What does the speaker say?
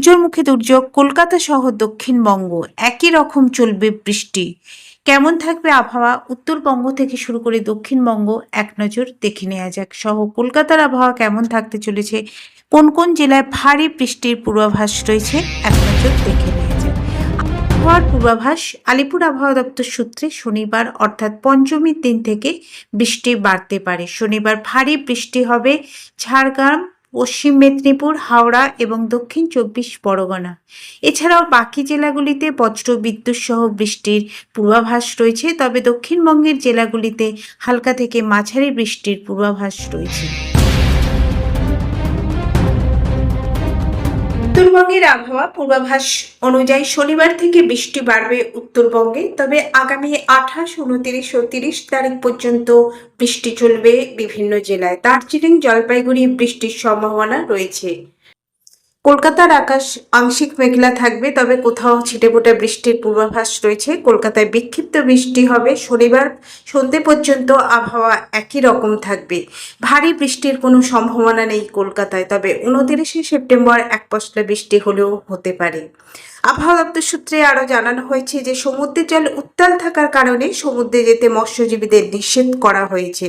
পুজোর মুখে দুর্যোগ, কলকাতা সহ দক্ষিণবঙ্গ, একই রকম চলবে বৃষ্টি। কেমন থাকবে আবহাওয়া? উত্তরবঙ্গ থেকে শুরু করে দক্ষিণবঙ্গ, এক নজর দেখে নেওয়া যাক। সহ, কলকাতার আবহাওয়া কেমন থাকতে চলেছে? কোন কোন জেলায় ভারী বৃষ্টির পূর্বাভাস রয়েছে? এক নজর দেখে নেওয়া যাক। আবহাওয়ার পূর্বাভাস, আলিপুর আবহাওয়া দপ্তর সূত্রে শনিবার, অর্থাৎ পঞ্চমীর দিন থেকে বৃষ্টি বাড়তে পারে। শনিবার ভারী বৃষ্টি হবে, ঝাড়গ্রাম পশ্চিম মেদিনীপুর, হাওড়া এবং দক্ষিণ চব্বিশ পরগনা। এছাড়াও বাকি জেলাগুলিতে বজ্র বিদ্যুৎ সহ বৃষ্টির পূর্বাভাস রয়েছে, তবে দক্ষিণবঙ্গের জেলাগুলিতে হালকা থেকে মাঝারি বৃষ্টির পূর্বাভাস রয়েছে। উত্তরবঙ্গের আবহাওয়া পূর্বাভাস অনুযায়ী শনিবার থেকে বৃষ্টি বাড়বে উত্তরবঙ্গে, তবে আগামী আঠাশ, উনতিরিশ ও তিরিশ তারিখ পর্যন্ত বৃষ্টি চলবে বিভিন্ন জেলায়। দার্জিলিং, জলপাইগুড়ি বৃষ্টির সম্ভাবনা রয়েছে। কলকাতার আকাশ আংশিক মেঘলা থাকবে, তবে কোথাও ছিটেফোঁটা বৃষ্টির পূর্বাভাস রয়েছে। কলকাতায় বিক্ষিপ্ত বৃষ্টি হবে। শনিবার সন্ধে পর্যন্ত আবহাওয়া একই রকম থাকবে। ভারী বৃষ্টির কোনো সম্ভাবনা নেই কলকাতায়, তবে উনতিরিশে সেপ্টেম্বর এক পশলা বৃষ্টি হলেও হতে পারে। আবহাওয়া দপ্তর সূত্রে আরও জানানো হয়েছে যে সমুদ্রের জল উত্তাল থাকার কারণে সমুদ্রে যেতে মৎস্যজীবীদের নিষেধ করা হয়েছে।